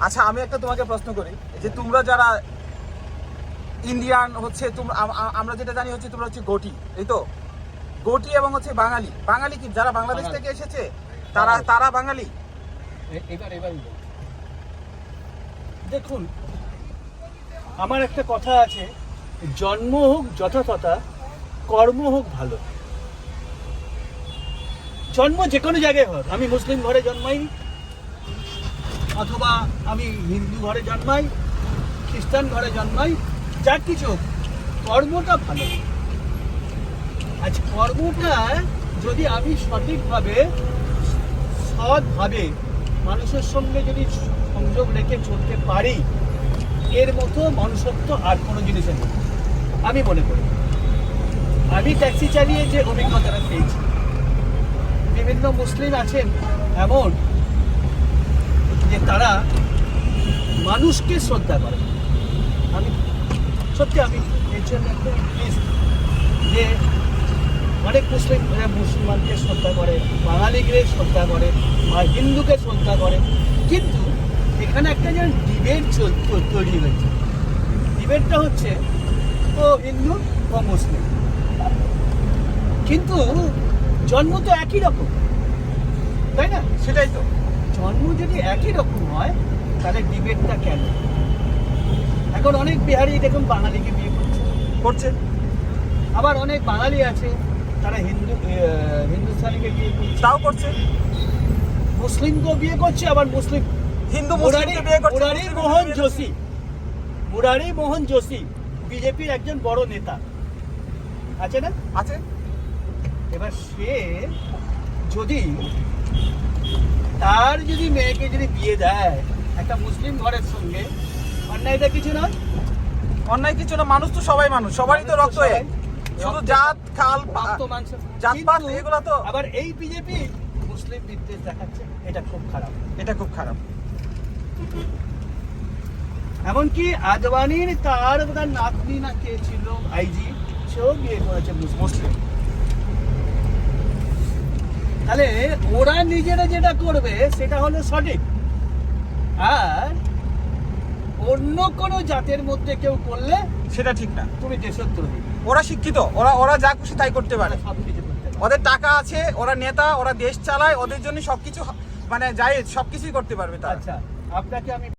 আচ্ছা আমি একটা তোমাকে প্রশ্ন করি যে তোমরা যারা ইন্ডিয়ান হচ্ছে তোমরা আম- আম- আমরা যেটা জানি হচ্ছে তোমরা হচ্ছে গোটি এই তো? গোটি এবং হচ্ছে বাঙালি। বাঙালি কি? যারা বাংলাদেশ থেকে এসেছে তারা তারা বাঙালি? এবার এবার দেখুন আমার একটা কথা আছে জন্ম হোক যথাযথা কর্ম হোক ভালো। জন্ম যে কোনো জায়গায় হোক আমি মুসলিম ঘরে জন্মাইনি অথবা আমি হিন্দু ঘরে জন্মাই, খ্রিস্টান ঘরে জন্মাই, যা কিছু কর্মটা ভালো। আজ কর্মটা যদি আমি সঠিকভাবে, সৎভাবে মানুষের সঙ্গে যদি সংযোগ রেখে চলতে পারি, এর মতো মনুষ্যত্ব আর কোনো জিনিসের নেই। আমি মনে করি। আমি ট্যাক্সি চালিয়ে যে অভিজ্ঞতাটা পেয়েছি, বিভিন্ন মুসলিম আছেন, এমন তারা মানুষকে শ্রদ্ধা করে। আমি, সত্যি আমি এর জন্য যে অনেক মুসলিম মুসলমানকে শ্রদ্ধা করে, বাঙালিকে শ্রদ্ধা করে আর হিন্দুকে শ্রদ্ধা করে। কিন্তু এখানে একটা যেন ডিবেট তৈরি হয়েছে। ডিবেটটা হচ্ছে ও হিন্দু ও মুসলিম। কিন্তু জন্ম তো একই রকম, তাই না? সেটাই তো। জন্ম যদি একই রকম হয় তাহলে ডিবেটটা কেন? এখন অনেক বিহারি দেখুন বাঙালিকে বিয়ে করছে। করছে। আবার অনেক বাঙালি আছে তারা হিন্দু হিন্দুস্তানিকে বিয়ে করছে। তাও করছে। মুসলিমকেও বিয়ে করছে আবার মুসলিম হিন্দু মুরারি মুরারি মোহন যোশী। মুরারি মোহন যোশী বিজেপির একজন বড় নেতা। আছে না? আছে। এবার সে যদি তার যদি মেয়েকে যদি বিয়ে দেয় একটা মুসলিম ঘরের সঙ্গে অন্যায়টা কিছু নয়। অন্যায় কিছু না মানুষ তো সবাই মানুষ সবারই তো রক্ত এক। শুধু জাত খাল পা- রক্ত মাংস এগুলো তো আবার এই বিজেপি মুসলিম বিদ্বেষ দেখাচ্ছে এটা খুব খারাপ। এটা খুব খারাপ। এমনকি আদবানির তার বোধহয় নাতনি না কে ছিল আইজি সেও বিয়ে করেছে মুসলিম। তাহলে ওরা নিজেরা যেটা করবে সেটা হলো সঠিক। আর অন্য কোনো জাতের মধ্যে কেউ করলে সেটা ঠিক না। তুমি দেশদ্রোহী ওরা শিক্ষিত ওরা ওরা যা খুশি তাই করতে পারে। ওদের টাকা আছে ওরা নেতা ওরা দেশ চালায় ওদের জন্য সবকিছু মানে যাই সবকিছুই করতে পারবে আচ্ছা আপনাকে আমি